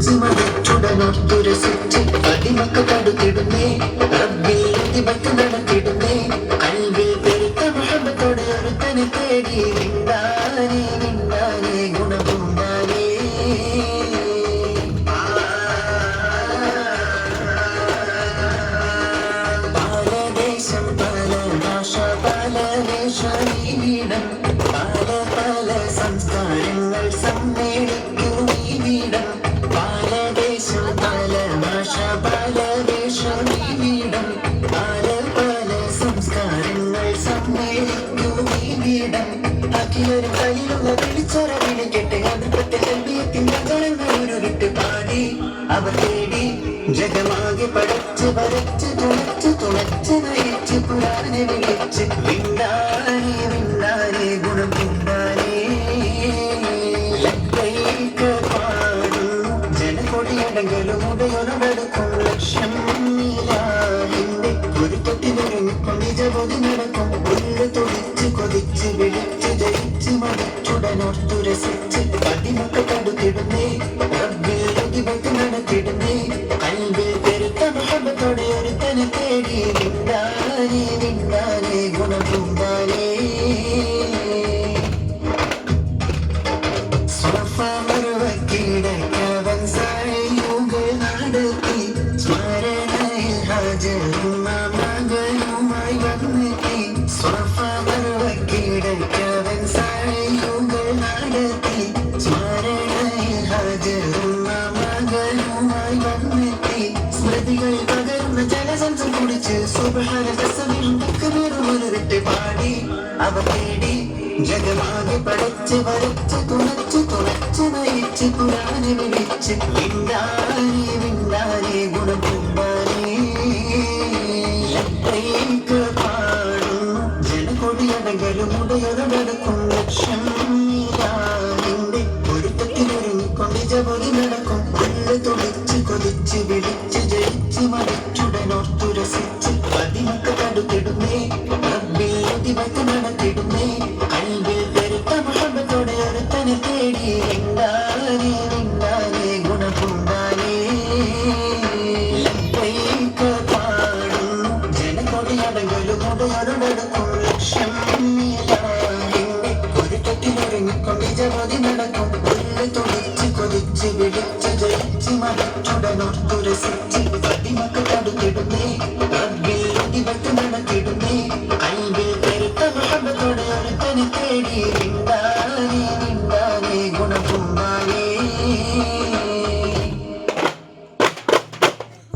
കൊതിച്ച് മതിച്ചുടനൊത്തുരസിച്ച് പതിമക്ക തടുത്തിടുന്നേ റബ്ബിൽ ഇതിമക്ക് നടത്തിടുന്നേ. കൽവിൽ പെരുത്ത മുഹബത്തോടെ ഒരുത്തനെ തേടി നിന്നാനേ നിന്നാനേ ഗുണപൂണ്ടാനേ പാലദേശം പല ഭാഷ പല വേഷീടം പല അഖിലൊരു കയ്യിലുള്ള വിളിച്ചൊര വിളിക്കട്ടെ അതിർപ്പത്തെ കൽവിയത്തിന്റെ ഗണങ്ങൾ ഉരുവിട്ട് പാടി അവർ തേടി ജഗമാകെ പടച്ച് വരച്ച് തുണച്ച് തുണച്ച് നയിച്ച് പുരാനെ വിളിച്ച് വിണ്ടാനെ വിണ്ടാനെ ഗുണം വിണ്ടാനെ ലക്കൈക്ക് പാടുന്നു ജനകൊടിയടങ്കലും ഉടയൊരുടക്കും ലക്ഷ്യം നീലാവിന്റെ ഒരു തൊട്ടിലൊരുങ്ങിക്കൊണ്ട് നിജബോധി നടക്കും ഉള്ളു തുടിച്ച് കൊതിച്ച് തേടി നിന്നാനേ നിന്നാനേ ഗുണപൂമ്പാനേ സ്വഫമറുവക്കിടക്കവൻ സായുകൾ നടത്തി സ്മരണയിൽ ഹാജരും മകനുമായി വന്നെത്തി സ്വഫമറുവക്കിടക്കവൻ സായുകൾ നടത്തി സ്മരണയിൽ ഹാജരും പകരുന്ന ജലസംസം കുടിച്ച് സുബഹര രസമിലും വിട്ട് പാടി. അവ തേടി ജഗമാകെ പടച്ച് വരച്ച് തുണച്ച് തുണച്ച് നയിച്ച് പുരാനെ വിളിച്ച് വിണ്ടാനെ വിണ്ടാനെ ഗുണപൂമ്പാനെ ലബ്ബൈക്ക് പാടുന്നു ജനകൊടിയടങ്കലും ഉടയൊരുടക്കും ലക്ഷ്യം നീലാവിന്റെ ഒരുക്കത്തിലൊരുങ്ങിക്കൊണ്ട് ജപൊലി നടക്കും. ഉള്ളു തുളിച്ച് കൊതിച്ച് വിളിച്ച് ഉതിമക്ക് നടത്തിടുന്നേ അൻപിൽ നടത്തിടുന്നേ. കൽവിൽ